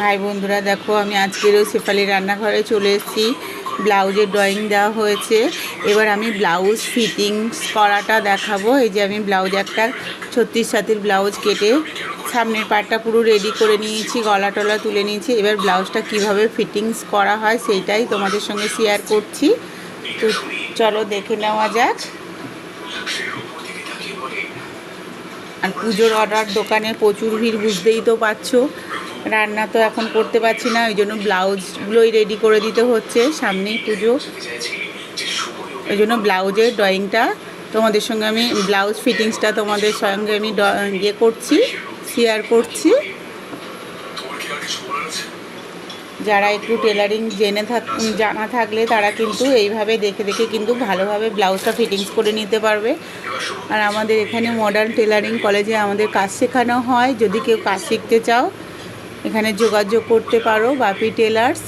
High বন্ধুরা, দেখো আমি আজকেরও শেফালি রান্নাঘরে চলে এসেছি। ব্লাউজের ড্রয়িং দেওয়া হয়েছে। এবার আমি ব্লাউজ ফিটিংস করাটা দেখাবো। এই যে আমি ব্লাউজ একটা ছত্রিশ সাতির ব্লাউজ কেটে সামনের পাটটা পুরো রেডি করে নিয়েছি, গলা টলা তুলে নিয়েছি। এবার ব্লাউজটা কীভাবে ফিটিংস করা হয় সেইটাই তোমাদের সঙ্গে শেয়ার করছি। তো চলো দেখে নেওয়া যাক। আর পুজোর অর্ডার দোকানে প্রচুর ভিড়, বুঝতেই তো পারছ। রান্না তো এখন করতে পারছি না, ওই জন্য ব্লাউজগুলোই রেডি করে দিতে হচ্ছে সামনেই পুজো। ওই জন্য ব্লাউজের ড্রয়িংটা তোমাদের সঙ্গে আমি, ব্লাউজ ফিটিংসটা তোমাদের সঙ্গে আমি ইয়ে করছি শেয়ার করছি। যারা একটু টেলারিং জেনে থাক, জানা থাকলে তারা কিন্তু এইভাবে দেখে দেখে কিন্তু ভালোভাবে ব্লাউজটা ফিটিংস করে নিতে পারবে। আর আমাদের এখানে মডার্ন টেলারিং কলেজে আমাদের কাজ শেখানো হয়, যদি কেউ কাজ শিখতে চাও এখানে যোগাযোগ করতে পারো, বাপি টেলার্স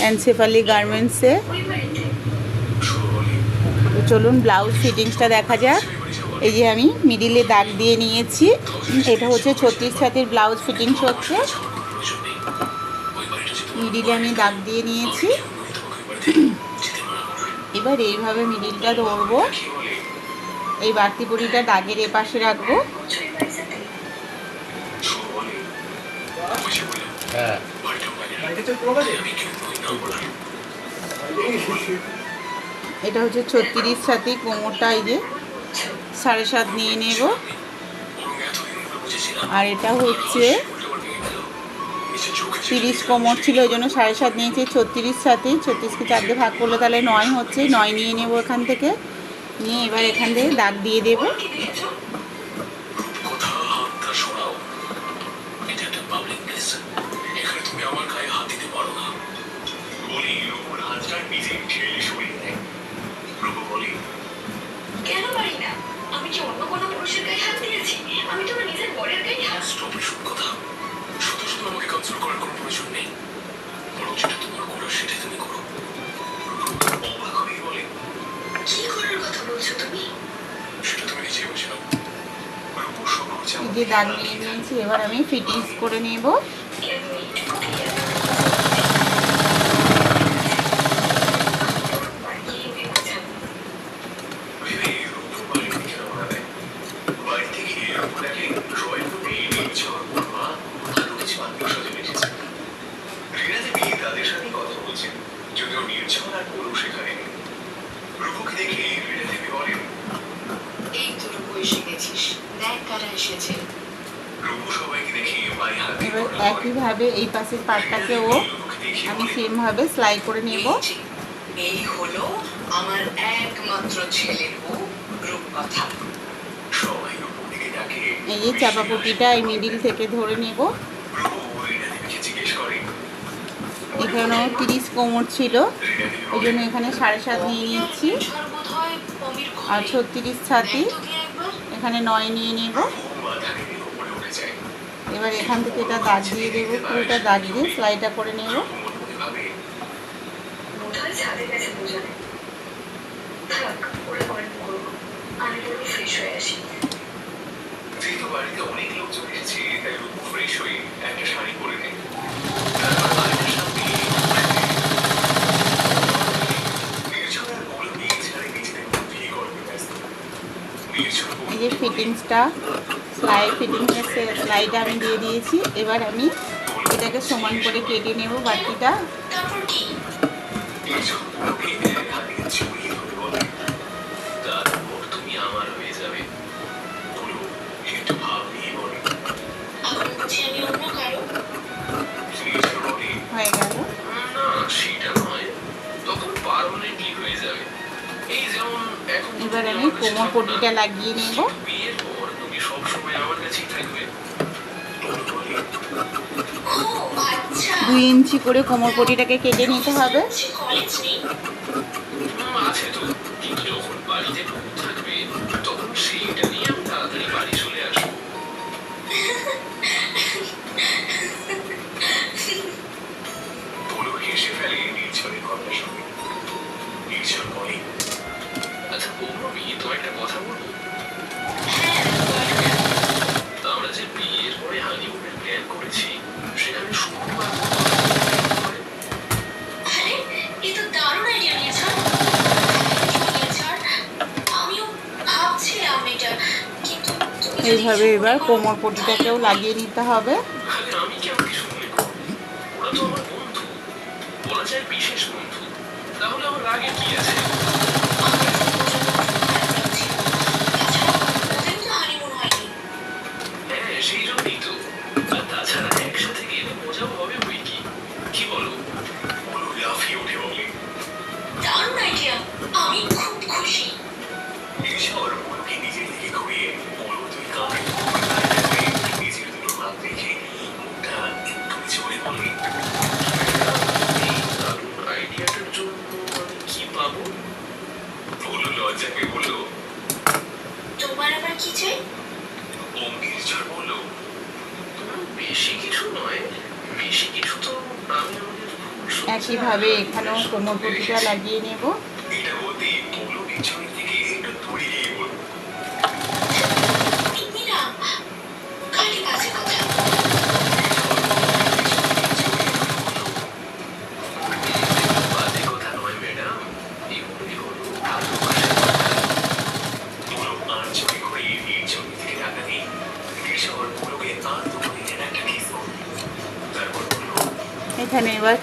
অ্যান্সেফালি গার্মেন্টসে। চলুন ব্লাউজ ফিটিংসটা দেখা যাক। এই যে আমি মিডিলে দাগ দিয়ে নিয়েছি। এটা হচ্ছে ছত্রিশ ছাতির ব্লাউজ ফিটিংস হচ্ছে। মিডিলে আমি দাগ দিয়ে নিয়েছি। এবার এইভাবে মিডিলটা ধরবো। এই বাড়তি বড়িটা দাগের এপাশে রাখব। হ্যাঁ। এটা হচ্ছে ছত্রিশ সাথে কোমরটা এই যে সাড়ে সাত নিয়ে নেব। আর এটা হচ্ছে তিরিশ কোমর ছিল, ওই জন্য সাড়ে সাত নিয়েছি, ছত্রিশ সাথে, ছত্রিশকে চার দিয়ে ভাগ করলে তাহলে নয় হচ্ছে, নয় নিয়ে নেব এখান থেকে। নিয়ে এবার এখান থেকে দাগ দিয়ে দেবো। বলি রূপুর হাতটা নিজে ঠেলে সরিয়ে দেয় রূপু বলি কেন পারি না? আমি কি অন্য কোনো পুরুষের গায়ে হাত দিয়েছি? আমি তোমার নিজের বরের গায়ে হাত স্টপ এসব কথা। শুধু শুধু আমাকে কনসোল করার কোনো প্রয়োজন নেই। বরং যেটা তোমার করো সেটাই তুমি করো। অবাক হয়ে বলে কি করার কথা বলছো তুমি? সেটা তুমি নিজেই বুঝে নাও। রূপু সব হচ্ছে এই যে দাগ নিয়ে নিয়েছি এবার আমি ফিটিংস করে নেব ভেবে রূপু বাড়ি থেকে রওনা দেয় বাড়ি থেকে রূপু দেখে ড্রয়িং রুমে নির্ঝর বর্মা ভালো কিছু আত্মীয় স্বজন এসেছে রীনা দেবী তাদের সাথে কথা বলছেন যদিও নির্ঝর আর বড়ু সেখানে নেই রূপুকে দেখে রীনা দেবী বলেন এই তোর বয়সে গেছিস দেখ কারা এসেছে রূপু সবাইকে দেখে পায়ে হাত দিয়ে এবার বলে, একইভাবে এই পাশের পাটটাকেও আমি সেমভাবে সেলাই করে নেব। এই হলো আমার একমাত্র ছেলের রূপকথা এই যে চাপাপটিটা এই মিডিল থেকে ধরে নেব। এখানেও তিরিশ কোমর ছিল। ওই জন্য এখানে সাড়ে সাত নিয়ে নিচ্ছি। আর ছত্রিশ ছাতি। এখানে নয় নিয়ে নেব। এবার এখান থেকে এটা দাগ দিয়ে দেবো, পুরোটা দাগ দিয়ে সেলাইটা করে নেব। এই যে ফিটিংসটা সেলাই ফিটিংসের সেলাইটা আমি দিয়ে দিয়েছি। এবার আমি এটাকে সমান করে কেটে নেব বাটিটা। এবার আমি কোমর পটিটা লাগিয়ে নেব। দুই ইঞ্চি করে কোমর পটিটাকে কেটে নিতে হবে। সে কলেজ নেই "হুম, আছে তো। কিন্তু যখন বাড়িতে থাকবে। এইভাবে এবার কোমর পটিটাকেও লাগিয়ে নিতে হবে। বিশেষ বন্ধু তাহলে আমার রাগে কি আছে? একইভাবে এখানেও কোনো প্রতিটা লাগিয়ে নেব।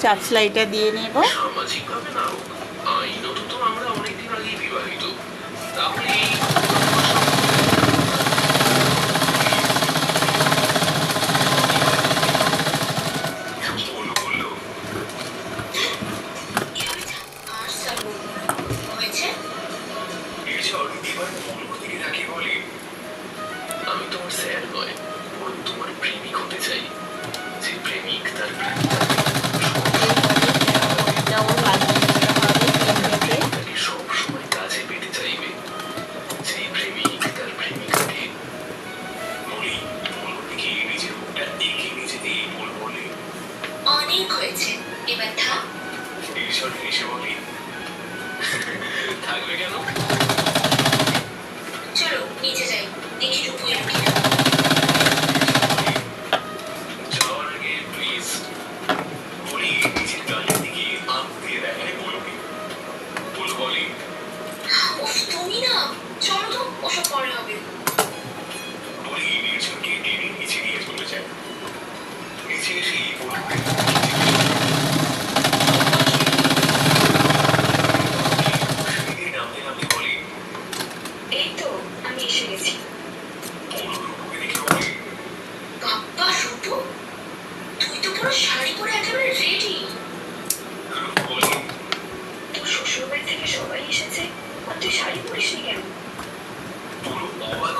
চাপসলা এটা দিয়ে নেব। ঠিক হয়েছে এবার থাক ঈশ্বর হেসে বলি থাকবে কেন? চলো নিচে যাই। দেখি রূপু এর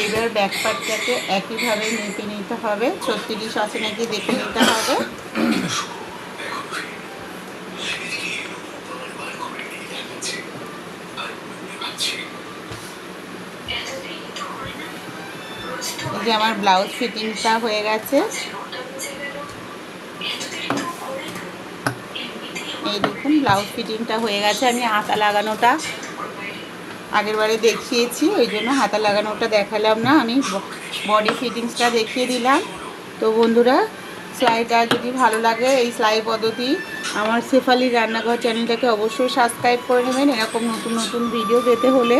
এইবার ব্যাক পার্টটাকে একইভাবে মেপে নিতে হবে। ছত্রিশ আছে নাকি দেখে নিতে হবে। যে আমার ব্লাউজ ফিটিংটা হয়ে গেছে। এই দেখুন, ব্লাউজ ফিটিংটা হয়ে গেছে। আমি আঁকা লাগানোটা আগের বারে দেখিয়েছি, ওই জন্য হাতা লাগানোটা দেখালাম না, আমি বডি ফিটিংসটা দেখিয়ে দিলাম। তো বন্ধুরা সেলাইটা যদি ভালো লাগে, এই সেলাই পদ্ধতি আমার শেফালি রান্নাঘর চ্যানেলটাকে অবশ্যই সাবস্ক্রাইব করে নেবেন, এরকম নতুন নতুন ভিডিও পেতে হলে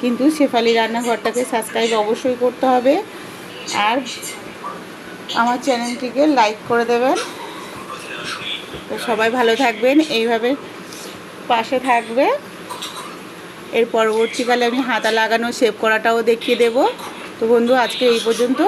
কিন্তু শেফালি রান্নাঘরটাকে সাবস্ক্রাইব অবশ্যই করতে হবে। আর আমার চ্যানেলটিকে লাইক করে দেবেন। তো সবাই ভালো থাকবেন, এইভাবে পাশে থাকবে। এর পরবর্তীকালে আমি হাতা লাগানো শেপ করাটাও দেখিয়ে দেব। তো বন্ধু আজকে এই পর্যন্ত।